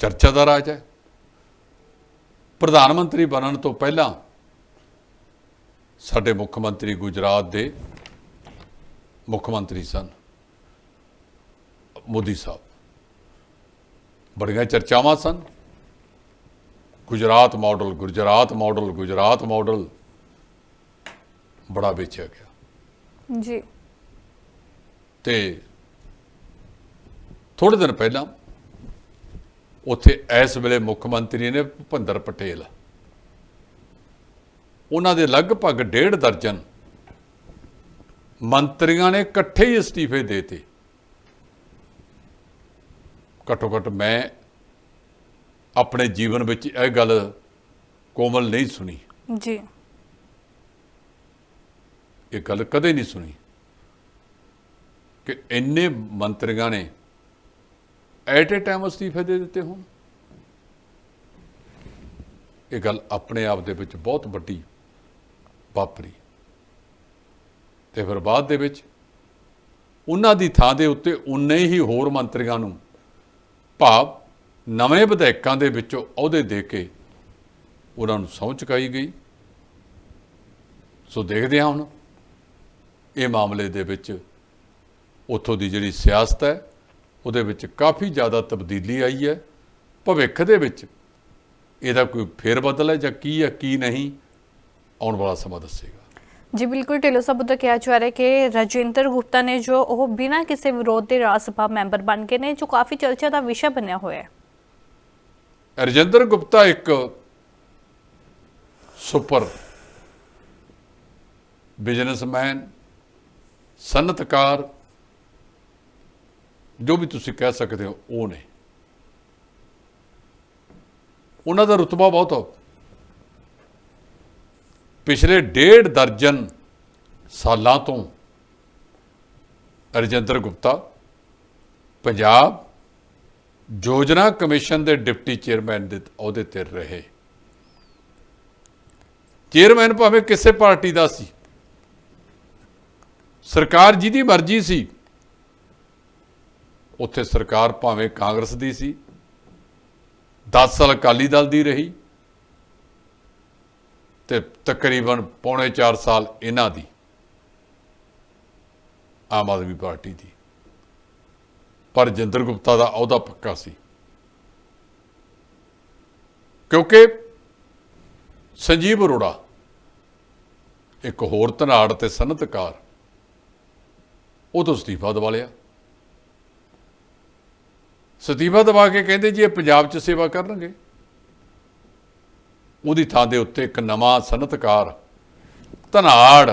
ਚਰਚਾ ਦਾ ਰਾਜ ਹੈ। ਪ੍ਰਧਾਨ ਮੰਤਰੀ ਬਣਨ ਤੋਂ ਪਹਿਲਾਂ ਸਾਡੇ ਮੁੱਖ ਮੰਤਰੀ ਗੁਜਰਾਤ ਦੇ ਮੁੱਖ ਮੰਤਰੀ ਸਨ। ਮੋਦੀ ਸਾਹਿਬ। ਬੜੀਆਂ ਚਰਚਾਵਾਂ ਸਨ। Gujarat model Gujarat model Gujarat model ਬੜਾ ਵੇਚਿਆ ਗਿਆ। ਜੀ। ਤੇ ਥੋੜੇ ਦਿਨ ਪਹਿਲਾਂ ਉੱਥੇ ਇਸ ਵੇਲੇ ਮੁੱਖ ਮੰਤਰੀ ਨੇ ਭੁਪਿੰਦਰ ਪਟੇਲ। ਉਹਨਾਂ ਦੇ ਲਗਭਗ ਡੇਢ ਦਰਜਨ ਮੰਤਰੀਆਂ ਨੇ ਇਕੱਠੇ ਹੀ ਅਸਤੀਫੇ ਦੇਤੇ। ਘੱਟੋ ਘੱਟ ਮੈਂ ਆਪਣੇ ਜੀਵਨ ਵਿੱਚ ਇਹ ਗੱਲ ਕੋਮਲ ਨਹੀਂ ਸੁਣੀ। ਜੀ। ਇਹ ਗੱਲ ਕਦੇ ਨਹੀਂ ਸੁਣੀ ਕਿ ਇੰਨੇ ਮੰਤਰੀਆਂ ਨੇ ਐਟ ਏ ਟਾਈਮ ਅਸਤੀਫੇ ਦੇ ਦਿੱਤੇ ਹੋਣ। ਇਹ ਗੱਲ ਆਪਣੇ ਆਪ ਦੇ ਵਿੱਚ ਬਹੁਤ ਵੱਡੀ ਵਾਪਰੀ। ਤੇ ਫਿਰ ਬਾਅਦ ਦੇ ਵਿੱਚ ਉਹਨਾਂ ਦੀ ਥਾਂ ਦੇ ਉੱਤੇ ਉਨੇ ਹੀ ਹੋਰ ਮੰਤਰੀਆਂ ਨੂੰ ਭਾਵ ਨਵੇਂ ਵਿਧਾਇਕਾਂ ਦੇ ਵਿੱਚੋਂ ਅਹੁਦੇ ਦੇ ਕੇ ਉਹਨਾਂ ਨੂੰ ਸਹੁੰ ਚੁਕਾਈ ਗਈ। ਸੋ ਦੇਖਦੇ ਹਾਂ ਹੁਣ ਇਹ ਮਾਮਲੇ ਦੇ ਵਿੱਚ ਉੱਥੋਂ ਦੀ ਜਿਹੜੀ ਸਿਆਸਤ ਹੈ ਉਹਦੇ ਵਿੱਚ ਕਾਫੀ ਜ਼ਿਆਦਾ ਤਬਦੀਲੀ ਆਈ ਹੈ। ਭਵਿੱਖ ਦੇ ਵਿੱਚ ਇਹਦਾ ਕੋਈ ਫੇਰ ਬਦਲ ਹੈ ਜਾਂ ਕੀ ਹੈ ਕੀ ਨਹੀਂ ਆਉਣ ਵਾਲਾ ਸਮਾਂ ਦੱਸੇਗਾ। ਜੀ ਬਿਲਕੁਲ ਢਿੱਲੋਂ ਸਾਹਿਬ ਦਾ ਕਿਹਾ ਜਾ ਰਿਹਾ ਕਿ ਰਜਿੰਦਰ ਗੁਪਤਾ ਨੇ ਜੋ ਉਹ ਬਿਨਾਂ ਕਿਸੇ ਵਿਰੋਧ ਦੇ ਰਾਜ ਸਭਾ ਮੈਂਬਰ ਬਣ ਗਏ ਨੇ ਜੋ ਕਾਫੀ ਚਰਚਾ ਦਾ ਵਿਸ਼ਾ ਬਣਿਆ ਹੋਇਆ ਹੈ। ਰਜਿੰਦਰ ਗੁਪਤਾ ਇੱਕ ਸੁਪਰ ਬਿਜ਼ਨਸਮੈਨ ਸਨਅਤਕਾਰ ਜੋ ਵੀ ਤੁਸੀਂ ਕਹਿ ਸਕਦੇ ਹੋ, ਉਹ ਨੇ। ਉਹਨਾਂ ਦਾ ਰੁਤਬਾ ਬਹੁਤ ਆ। ਪਿਛਲੇ ਡੇਢ ਦਰਜਨ ਸਾਲਾਂ ਤੋਂ ਰਜਿੰਦਰ ਗੁਪਤਾ, ਪੰਜਾਬ ਯੋਜਨਾ ਕਮਿਸ਼ਨ ਦੇ ਡਿਪਟੀ ਚੇਅਰਮੈਨ ਦੇ ਅਹੁਦੇ ਤੇ ਰਹੇ। ਚੇਅਰਮੈਨ ਭਾਵੇਂ ਕਿਸੇ ਪਾਰਟੀ ਦਾ ਸੀ ਸਰਕਾਰ ਜਿਹਦੀ ਮਰਜ਼ੀ ਸੀ, ਉੱਥੇ ਸਰਕਾਰ ਭਾਵੇਂ ਕਾਂਗਰਸ ਦੀ ਸੀ 10 ਸਾਲ ਅਕਾਲੀ ਦਲ ਦੀ ਰਹੀ ਤੇ ਤਕਰੀਬਨ ਪੌਣੇ 4 ਸਾਲ ਇਹਨਾਂ ਦੀ, ਆਮ ਆਦਮੀ ਪਾਰਟੀ ਦੀ। ਪਰ ਜਿੰਦਰ ਗੁਪਤਾ ਦਾ ਅਹੁਦਾ ਪੱਕਾ ਸੀ। ਕਿਉਂਕਿ ਸੰਜੀਵ ਅਰੋੜਾ ਇੱਕ ਹੋਰ ਧਨਾੜ ਤੇ ਸਨਅਤਕਾਰ ਉਹ ਤੋਂ ਅਸਤੀਫਾ ਦਵਾ ਲਿਆ। ਅਸਤੀਫਾ ਦਵਾ ਕੇ ਕਹਿੰਦੇ ਜੀ ਇਹ ਪੰਜਾਬ 'ਚ ਸੇਵਾ ਕਰਨਗੇ। ਉਹਦੀ ਥਾਂ ਦੇ ਉੱਤੇ ਇੱਕ ਨਵਾਂ ਸਨਅਤਕਾਰ ਧਨਾੜ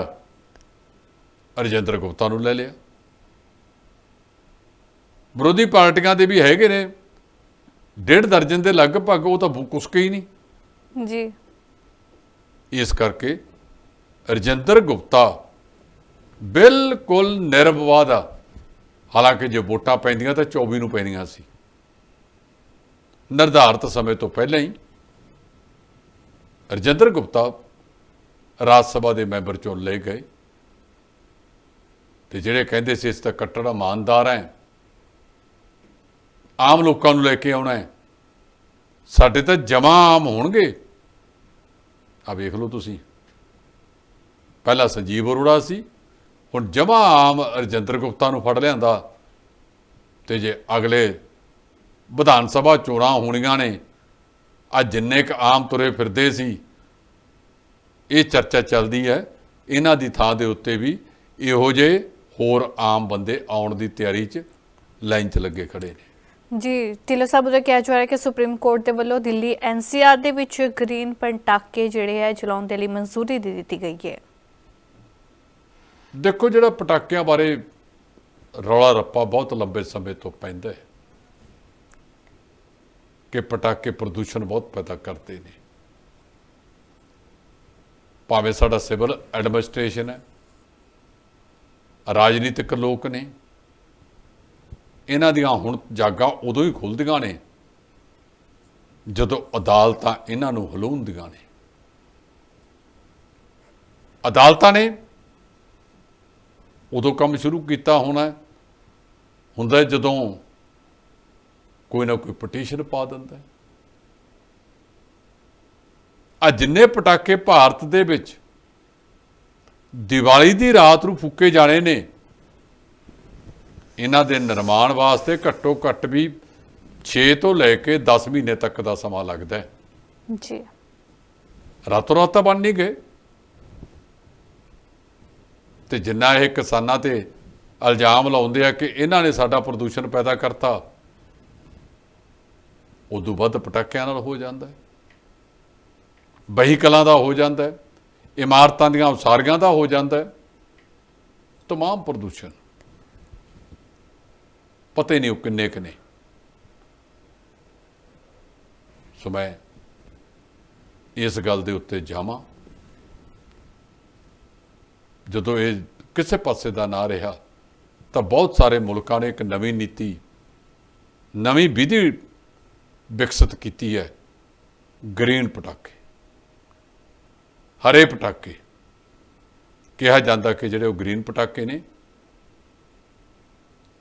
ਰਜਿੰਦਰ ਗੁਪਤਾ ਨੂੰ ਲੈ ਲਿਆ। ਵਿਰੋਧੀ ਪਾਰਟੀਆਂ ਦੇ ਵੀ ਹੈਗੇ ਨੇ। ਡੇਢ ਦਰਜਨ ਦੇ ਲਗਭਗ ਉਹ ਤਾਂ ਕੁਸਕੇ ਹੀ ਨਹੀਂ। ਜੀ। ਇਸ ਕਰਕੇ ਰਜਿੰਦਰ ਗੁਪਤਾ ਬਿਲਕੁਲ ਨਿਰਵਵਾਦ ਆ। ਹਾਲਾਂਕਿ ਜੇ ਵੋਟਾਂ ਪੈਂਦੀਆਂ ਤਾਂ 24 ਨੂੰ ਪੈਂਦੀਆਂ ਸੀ। ਨਿਰਧਾਰਤ ਸਮੇਂ ਤੋਂ ਪਹਿਲਾਂ ਹੀ ਰਜਿੰਦਰ ਗੁਪਤਾ ਰਾਜ ਸਭਾ ਦੇ ਮੈਂਬਰ ਚੁਣ ਲਏ ਗਏ ਤੇ ਜਿਹੜੇ ਕਹਿੰਦੇ ਸੀ ਇਸ ਤਾਂ ਕੱਟੜ ਇਮਾਨਦਾਰ ਹੈ, ਆਮ ਲੋਕਾਂ ਨੂੰ ਲੈ ਕੇ ਆਉਣਾ ਹੈ, ਸਾਡੇ ਤਾਂ ਜਮਾ ਆਮ ਹੋਣਗੇ। ਆ ਵੇਖ ਲਓ ਤੁਸੀਂ। ਪਹਿਲਾਂ ਸੰਜੀਵ ਅਰੋੜਾ ਸੀ ਹੁਣ ਜਮਾ ਆਮ ਰਜਿੰਦਰ ਗੁਪਤਾ ਨੂੰ ਫੜ ਲਿਆਂਦਾ ਤੇ ਜੇ ਅਗਲੇ ਵਿਧਾਨ ਸਭਾ ਚੋਣਾਂ ਹੋਣੀਆਂ ਨੇ ਆ ਜਿੰਨੇ ਕ ਆਮ ਤੁਰੇ ਫਿਰਦੇ ਸੀ, ਇਹ ਚਰਚਾ ਚੱਲਦੀ ਹੈ। ਇਹਨਾਂ ਦੀ ਥਾਂ ਦੇ ਉੱਤੇ ਵੀ ਇਹੋ ਜਿਹੇ ਹੋਰ ਆਮ ਬੰਦੇ ਆਉਣ ਦੀ ਤਿਆਰੀ 'ਚ ਲਾਈਨ 'ਚ ਲੱਗੇ ਖੜੇ ਨੇ। ਜੀ, ਢਿੱਲੋਂ ਸਾਹਿਬ ਦਾ ਕਿਹਾ ਜਾ ਰਿਹਾ ਕਿ ਸੁਪਰੀਮ ਕੋਰਟ ਦੇ ਵੱਲੋਂ ਦਿੱਲੀ ਐਨਸੀਆਰ ਦੇ ਵਿੱਚ ਗ੍ਰੀਨ ਪਟਾਕੇ ਜਿਹੜੇ ਹੈ ਚਲਾਉਣ ਦੇ ਲਈ ਮਨਜ਼ੂਰੀ ਦੇ ਦਿੱਤੀ ਗਈ ਹੈ। ਦੇਖੋ ਜਿਹੜਾ ਪਟਾਕਿਆਂ ਬਾਰੇ ਰੌਲਾ ਰੱਪਾ ਬਹੁਤ ਲੰਬੇ ਸਮੇਂ ਤੋਂ ਪੈਂਦਾ ਹੈ ਕਿ ਪਟਾਕੇ ਪ੍ਰਦੂਸ਼ਣ ਬਹੁਤ ਪੈਦਾ ਕਰਦੇ ਨੇ। ਭਾਵੇਂ ਸਾਡਾ ਸਿਵਲ ਐਡਮਿਨਿਸਟ੍ਰੇਸ਼ਨ ਹੈ, ਰਾਜਨੀਤਿਕ ਲੋਕ ਨੇ, ਇਹਨਾਂ ਦੀਆਂ ਹੁਣ ਜਾਗਾਂ ਉਦੋਂ ਹੀ ਖੁੱਲਦੀਆਂ ਨੇ, ਜਦੋਂ ਅਦਾਲਤਾਂ ਇਹਨਾਂ ਨੂੰ ਹਲੂੰਦੀਆਂ ਨੇ। ਅਦਾਲਤਾਂ ਨੇ ਉਦੋਂ ਕੰਮ ਸ਼ੁਰੂ ਕੀਤਾ ਹੋਣਾ। ਹੁੰਦਾ ਜਦੋਂ ਕੋਈ ਨਾ ਕੋਈ ਪਟੀਸ਼ਨ ਪਾ ਦਿੰਦਾ। ਆ ਜਿੰਨੇ ਪਟਾਕੇ ਭਾਰਤ ਦੇ ਵਿੱਚ ਦੀਵਾਲੀ ਦੀ ਰਾਤ ਨੂੰ ਫੂਕੇ ਜਾਣੇ ਨੇ ਇਹਨਾਂ ਦੇ ਨਿਰਮਾਣ ਵਾਸਤੇ ਘੱਟੋ ਘੱਟ ਵੀ 6 ਤੋਂ ਲੈ ਕੇ 10 ਮਹੀਨੇ ਤੱਕ ਦਾ ਸਮਾਂ ਲੱਗਦਾ ਹੈ ਜੀ ਰਾਤੋਂ ਰਾਤ ਤਾਂ ਬਣ ਨਹੀਂ ਗਏ ਤੇ ਜਿੰਨਾ ਇਹ ਕਿਸਾਨਾਂ ਤੇ ਇਲਜ਼ਾਮ ਲਾਉਂਦੇ ਆ ਕਿ ਇਹਨਾਂ ਨੇ ਸਾਡਾ ਪ੍ਰਦੂਸ਼ਣ ਪੈਦਾ ਕਰਤਾ, ਉਦੋਂ ਵੱਧ ਪਟਾਕਿਆਂ ਨਾਲ ਹੋ ਜਾਂਦਾ ਹੈ। ਵਹੀਕਲਾਂ ਦਾ ਹੋ ਜਾਂਦਾ ਹੈ, ਇਮਾਰਤਾਂ ਦੀਆਂ ਉਸਾਰੀਆਂ ਦਾ ਹੋ ਜਾਂਦਾ ਹੈ, ਤਮਾਮ ਪ੍ਰਦੂਸ਼ਣ। ਪਤਾ ਨਹੀਂ ਉਹ ਕਿੰਨੇ ਕੁ ਨੇ। ਸੋ ਮੈਂ ਇਸ ਗੱਲ ਦੇ ਉੱਤੇ ਜਾਵਾਂ। ਜਦੋਂ ਇਹ ਕਿਸੇ ਪਾਸੇ ਦਾ ਨਾ ਰਿਹਾ, ਤਾਂ ਬਹੁਤ ਸਾਰੇ ਮੁਲਕਾਂ ਨੇ ਇੱਕ ਨਵੀਂ ਨੀਤੀ, ਨਵੀਂ ਵਿਧੀ ਵਿਕਸਿਤ ਕੀਤੀ ਹੈ, ਗ੍ਰੀਨ ਪਟਾਕੇ। ਹਰੇ ਪਟਾਕੇ। ਕਿਹਾ ਜਾਂਦਾ ਕਿ ਜਿਹੜੇ ਉਹ ਗ੍ਰੀਨ ਪਟਾਕੇ ਨੇ,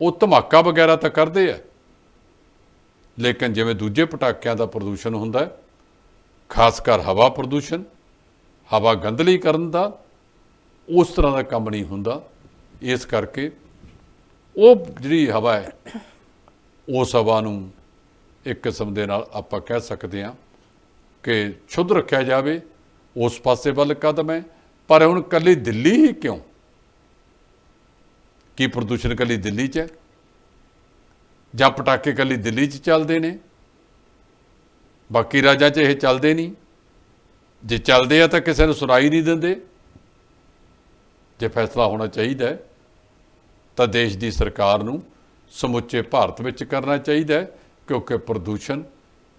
ਉਹ ਧਮਾਕਾ ਵਗੈਰਾ ਤਾਂ ਕਰਦੇ ਆ, ਲੇਕਿਨ ਜਿਵੇਂ ਦੂਜੇ ਪਟਾਕਿਆਂ ਦਾ ਪ੍ਰਦੂਸ਼ਣ ਹੁੰਦਾ ਹੈ, ਖਾਸ ਕਰ ਹਵਾ ਪ੍ਰਦੂਸ਼ਣ, ਹਵਾ ਗੰਧਲੀ ਕਰਨ ਦਾ ਉਸ ਤਰ੍ਹਾਂ ਦਾ ਕੰਮ ਨਹੀਂ ਹੁੰਦਾ। ਇਸ ਕਰਕੇ ਉਹ ਜਿਹੜੀ ਹਵਾ ਹੈ ਉਸ ਹਵਾ ਨੂੰ ਇੱਕ ਕਿਸਮ ਦੇ ਨਾਲ ਆਪਾਂ ਕਹਿ ਸਕਦੇ ਹਾਂ ਕਿ ਸ਼ੁੱਧ ਰੱਖਿਆ ਜਾਵੇ। ਉਸ ਪਾਸੇ ਵੱਲ ਕਦਮ ਹੈ, ਪਰ ਹੁਣ ਕੱਲੀ ਦਿੱਲੀ ਹੀ ਕਿਉਂ? ਕੀ ਪ੍ਰਦੂਸ਼ਣ ਕੱਲੀ ਦਿੱਲੀ 'ਚ ਹੈ? ਜਾਂ ਪਟਾਕੇ ਕੱਲੀ ਦਿੱਲੀ 'ਚ ਚੱਲਦੇ ਨੇ? ਬਾਕੀ ਰਾਜਾਂ 'ਚ ਇਹ ਚੱਲਦੇ ਨਹੀਂ। ਜੇ ਚੱਲਦੇ ਆ ਤਾਂ ਕਿਸੇ ਨੂੰ ਸੁਣਾਈ ਨਹੀਂ ਦਿੰਦੇ। ਜੇ ਫੈਸਲਾ ਹੋਣਾ ਚਾਹੀਦਾ ਤਾਂ ਦੇਸ਼ ਦੀ ਸਰਕਾਰ ਨੂੰ ਸਮੁੱਚੇ ਭਾਰਤ ਵਿੱਚ ਕਰਨਾ ਚਾਹੀਦਾ ਕਿਉਂਕਿ ਪ੍ਰਦੂਸ਼ਣ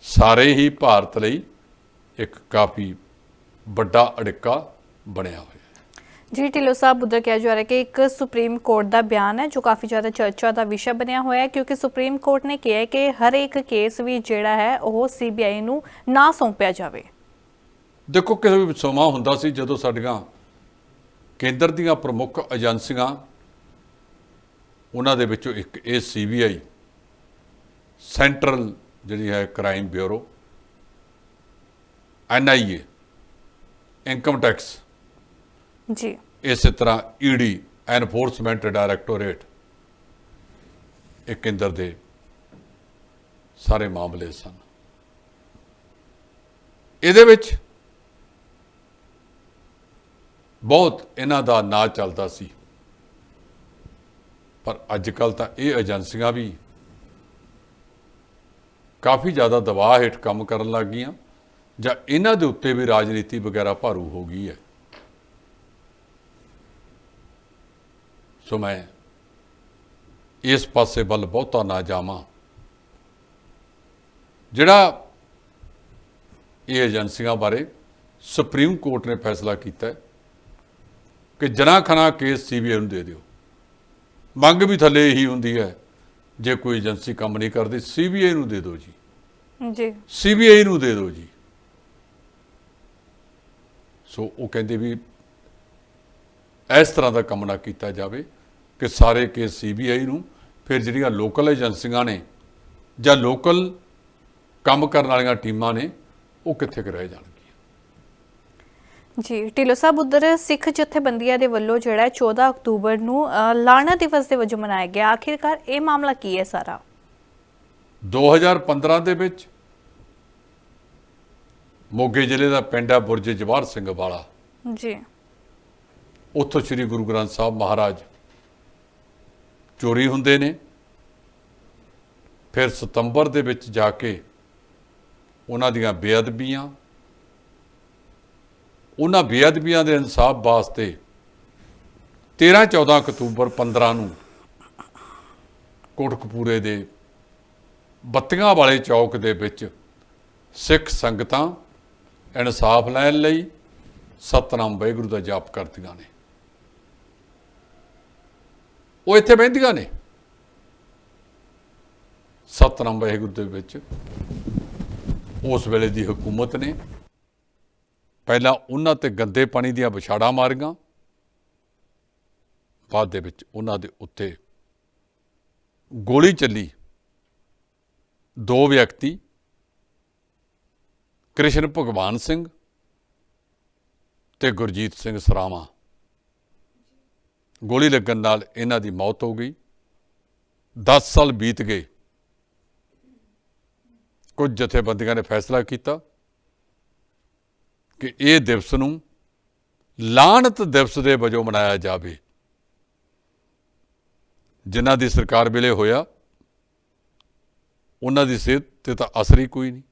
ਸਾਰੇ ਹੀ ਭਾਰਤ ਲਈ ਇੱਕ ਕਾਫੀ ਵੱਡਾ ਅੜਿੱਕਾ ਬਣਿਆ ਹੋਇਆ ਹੈ। ਜੀ ਢਿੱਲੋਂ ਸਾਹਿਬ ਉੱਧਰ ਕਿਹਾ ਜਾ ਰਿਹਾ ਕਿ ਇੱਕ ਸੁਪਰੀਮ ਕੋਰਟ ਦਾ ਬਿਆਨ ਹੈ ਜੋ ਕਾਫੀ ਜ਼ਿਆਦਾ ਚਰਚਾ ਦਾ ਵਿਸ਼ਾ ਬਣਿਆ ਹੋਇਆ ਹੈ ਕਿਉਂਕਿ ਸੁਪਰੀਮ ਕੋਰਟ ਨੇ ਕਿਹਾ ਹੈ ਕਿ ਹਰ ਇੱਕ ਕੇਸ ਵੀ ਜਿਹੜਾ ਹੈ ਉਹ ਸੀਬੀਆਈ ਨੂੰ ਨਾ ਸੌਂਪਿਆ ਜਾਵੇ। ਦੇਖੋ ਕਿਸੇ ਵੀ ਸਮਾਂ ਹੁੰਦਾ ਸੀ ਜਦੋਂ ਸਾਡੀਆਂ ਕੇਂਦਰ ਦੀਆਂ ਪ੍ਰਮੁੱਖ ਏਜੰਸੀਆਂ ਉਹਨਾਂ ਦੇ ਵਿੱਚੋਂ ਇੱਕ ਇਹ ਸੀਬੀਆਈ ਸੈਂਟਰਲ ਜਿਹੜੀ ਹੈ crime bureau NIA income tax. ਜੀ। ਇਸੇ ਤਰ੍ਹਾਂ ਈਡੀ ਐਨਫੋਰਸਮੈਂਟ ਡਾਇਰੈਕਟੋਰੇਟ ਇਹ ਕੇਂਦਰ ਦੇ ਸਾਰੇ ਮਾਮਲੇ ਸਨ। ਇਹਦੇ ਵਿੱਚ ਬਹੁਤ ਇਹਨਾਂ ਦਾ ਨਾਂ ਚੱਲਦਾ ਸੀ। ਪਰ ਅੱਜ ਕੱਲ ਤਾਂ ਇਹ ਏਜੰਸੀਆਂ ਵੀ ਕਾਫੀ ਜ਼ਿਆਦਾ ਦਬਾਅ ਹੇਠ ਕੰਮ ਕਰਨ ਲੱਗ ਗਈਆਂ ਜਾਂ ਇਹਨਾਂ ਦੇ ਉੱਤੇ ਵੀ ਰਾਜਨੀਤੀ ਵਗੈਰਾ ਭਾਰੂ ਹੋ ਗਈ ਹੈ। ਸੋ ਮੈਂ ਇਸ ਪਾਸੇ ਵੱਲ ਬਹੁਤਾ ਨਾ ਜਾਵਾਂ। ਜਿਹੜਾ ਇਹ ਏਜੰਸੀਆਂ ਬਾਰੇ ਸੁਪਰੀਮ ਕੋਰਟ ਨੇ ਫੈਸਲਾ ਕੀਤਾ ਹੈ ਕਿ ਜਨਾ ਖਨਾ ਕੇਸ ਸੀਬੀਆਈ ਨੂੰ ਦੇ ਦਿਓ। ਮੰਗ ਵੀ ਥੱਲੇ ਇਹੀ ਹੁੰਦੀ ਹੈ ਜੇ ਕੋਈ ਏਜੰਸੀ ਕੰਮ ਨਹੀਂ ਕਰਦੀ ਸੀਬੀਆਈ ਨੂੰ ਦੇ ਦਿਓ ਜੀ। ਜੀ। ਸੀਬੀਆਈ ਨੂੰ ਦੇ ਦਿਓ ਜੀ। ਸੋ ਉਹ ਕਹਿੰਦੇ ਵੀ ਇਸ ਤਰ੍ਹਾਂ ਦਾ ਕੰਮ ਨਾ ਕੀਤਾ ਜਾਵੇ ਕਿ ਸਾਰੇ ਕੇਸ ਸੀਬੀਆਈ ਨੂੰ ਫਿਰ ਜਿਹੜੀਆਂ ਲੋਕਲ ਏਜੰਸੀਆਂ ਨੇ ਜਾਂ ਲੋਕਲ ਕੰਮ ਕਰਨ ਵਾਲੀਆਂ ਟੀਮਾਂ ਨੇ ਉਹ ਕਿੱਥੇ ਕੁ ਰਹਿ ਜਾਣਗੀਆਂ ਜੀ ਢਿੱਲੋਂ ਸਾਹਿਬ ਉੱਧਰ ਸਿੱਖ ਜਥੇਬੰਦੀਆਂ ਦੇ ਵੱਲੋਂ ਜਿਹੜਾ ਹੈ 14 ਅਕਤੂਬਰ ਨੂੰ ਲਾਣਾ ਦਿਵਸ ਦੇ ਵਜੋਂ ਮਨਾਇਆ ਗਿਆ। ਆਖਿਰਕਾਰ ਇਹ ਮਾਮਲਾ ਕੀ ਹੈ ਸਾਰਾ? 2015 ਦੇ ਵਿੱਚ ਮੋਗੇ ਜ਼ਿਲ੍ਹੇ ਦਾ ਪਿੰਡ ਹੈ ਬੁਰਜ ਜਵਾਹਰ ਸਿੰਘ ਵਾਲਾ। ਜੀ। ਉੱਥੋਂ ਸ੍ਰੀ ਗੁਰੂ ਗ੍ਰੰਥ ਸਾਹਿਬ ਮਹਾਰਾਜ ਚੋਰੀ ਹੁੰਦੇ ਨੇ। ਫਿਰ ਸਤੰਬਰ ਦੇ ਵਿੱਚ ਜਾ ਕੇ ਉਹਨਾਂ ਦੀਆਂ ਬੇਅਦਬੀਆਂ ਉਹਨਾਂ ਬੇਅਦਬੀਆਂ ਦੇ ਇਨਸਾਫ ਵਾਸਤੇ 13 14 ਅਕਤੂਬਰ 15 ਨੂੰ ਕੋਟਕਪੂਰੇ ਦੇ ਬੱਤੀਆਂ ਵਾਲੇ ਚੌਕ ਦੇ ਵਿੱਚ ਸਿੱਖ ਸੰਗਤਾਂ ਇਨਸਾਫ ਲੈਣ ਲਈ ਸਤਨਾਮ ਵਾਹਿਗੁਰੂ ਦਾ ਜਾਪ ਕਰਦੀਆਂ ਨੇ। ਉਹ ਇੱਥੇ ਬਹਿੰਦੀਆਂ ਨੇ। ਸਤਨਾਮ ਵਾਹਿਗੁਰੂ ਦੇ ਵਿੱਚ ਉਸ ਵੇਲੇ ਦੀ ਹਕੂਮਤ ਨੇ। ਪਹਿਲਾਂ ਉਹਨਾਂ ਤੇ ਗੰਦੇ ਪਾਣੀ ਦੀਆਂ ਵਿਛਾੜਾਂ ਮਾਰੀਆਂ। ਬਾਅਦ ਦੇ ਵਿੱਚ ਉਹਨਾਂ ਦੇ ਉੱਤੇ ਗੋਲੀ ਚੱਲੀ। ਦੋ ਵਿਅਕਤੀ, ਕ੍ਰਿਸ਼ਨ ਭਗਵਾਨ ਸਿੰਘ ਤੇ ਗੁਰਜੀਤ ਸਿੰਘ ਸਰਾਵਾਂ। ਗੋਲੀ ਲੱਗਣ ਨਾਲ ਇਹਨਾਂ ਦੀ ਮੌਤ ਹੋ ਗਈ। 10 ਸਾਲ ਬੀਤ ਗਏ। ਕੁਝ ਜਥੇਬੰਦੀਆਂ ਨੇ ਫੈਸਲਾ ਕੀਤਾ। ਕਿ ਇਹ ਦਿਵਸ ਨੂੰ ਲਾਹਨਤ ਦਿਵਸ ਦੇ ਵਜੋਂ ਮਨਾਇਆ ਜਾਵੇ। ਜਿਨ੍ਹਾਂ ਦੀ ਸਰਕਾਰ ਵੇਲੇ ਹੋਇਆ, ਉਹਨਾਂ ਦੀ ਸਿਹਤ ਤੇ ਤਾਂ ਅਸਰ ਹੀ ਕੋਈ ਨਹੀਂ।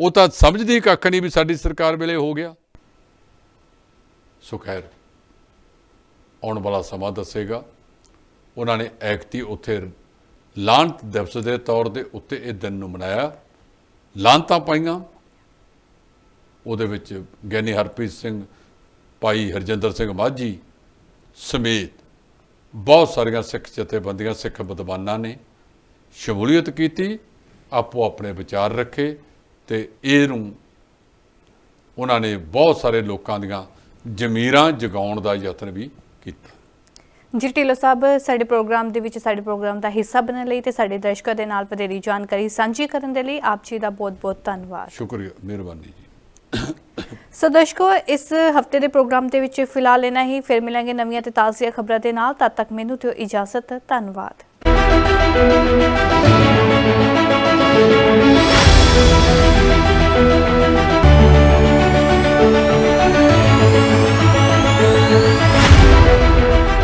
ਉਹ ਤਾਂ ਸਮਝਦੀ ਕੱਖ ਨਹੀਂ ਵੀ ਸਾਡੀ ਸਰਕਾਰ ਵੇਲੇ ਹੋ ਗਿਆ। ਸੋ ਖੈਰ, ਆਉਣ ਵਾਲਾ ਸਮਾਂ ਦੱਸੇਗਾ, ਉਹਨਾਂ ਨੇ ਐਕਤੀ ਉੱਥੇ ਲਾਂਤ ਦਿਵਸ ਦੇ ਤੌਰ ਦੇ ਉੱਤੇ ਇਹ ਦਿਨ ਨੂੰ ਮਨਾਇਆ। ਲਾਂਤਾਂ ਪਾਈਆਂ। ਉਹਦੇ ਵਿੱਚ ਗਿਆਨੀ ਹਰਪ੍ਰੀਤ ਸਿੰਘ, ਭਾਈ ਹਰਜਿੰਦਰ ਸਿੰਘ ਮਾਝੀ ਸਮੇਤ ਬਹੁਤ ਸਾਰੀਆਂ ਸਿੱਖ ਜਥੇਬੰਦੀਆਂ, ਸਿੱਖ ਵਿਦਵਾਨਾਂ ਨੇ ਸ਼ਮੂਲੀਅਤ ਕੀਤੀ, ਆਪੋ ਆਪਣੇ ਵਿਚਾਰ ਰੱਖੇ ਤੇ ਇਹਨੂੰ ਉਹਨਾਂ ਨੇ ਬਹੁਤ ਸਾਰੇ ਲੋਕਾਂ ਦੀਆਂ ਜ਼ਮੀਰਾਂ ਜਗਾਉਣ ਦਾ ਯਤਨ ਵੀ ਕੀਤਾ। ਜੀ ਢਿੱਲੋਂ ਸਾਹਿਬ ਸਾਡੇ ਪ੍ਰੋਗਰਾਮ ਦੇ ਵਿੱਚ ਸਾਡੇ ਪ੍ਰੋਗਰਾਮ ਦਾ ਹਿੱਸਾ ਬਣਨ ਲਈ ਤੇ ਸਾਡੇ ਦਰਸ਼ਕਾਂ ਦੇ ਨਾਲ ਵਧੇਰੀ ਜਾਣਕਾਰੀ ਸਾਂਝੀ ਕਰਨ ਦੇ ਲਈ ਆਪ ਜੀ ਦਾ ਬਹੁਤ-ਬਹੁਤ ਧੰਨਵਾਦ। ਸ਼ੁਕਰੀਆ ਮਿਹਰਬਾਨੀ ਜੀ। ਸੋ ਦਰਸ਼ਕੋ ਇਸ ਹਫ਼ਤੇ ਦੇ ਪ੍ਰੋਗਰਾਮ ਦੇ ਵਿੱਚ ਫਿਲਹਾਲ ਇਹਨਾਂ ਹੀ। ਫਿਰ ਮਿਲਾਂਗੇ ਨਵੀਆਂ ਤੇ ਤਾਜ਼ੀਆਂ ਖਬਰਾਂ ਦੇ ਨਾਲ। ਤਦ ਤੱਕ ਮੈਨੂੰ ਦਿਓ ਇਜਾਜ਼ਤ। ਧੰਨਵਾਦ।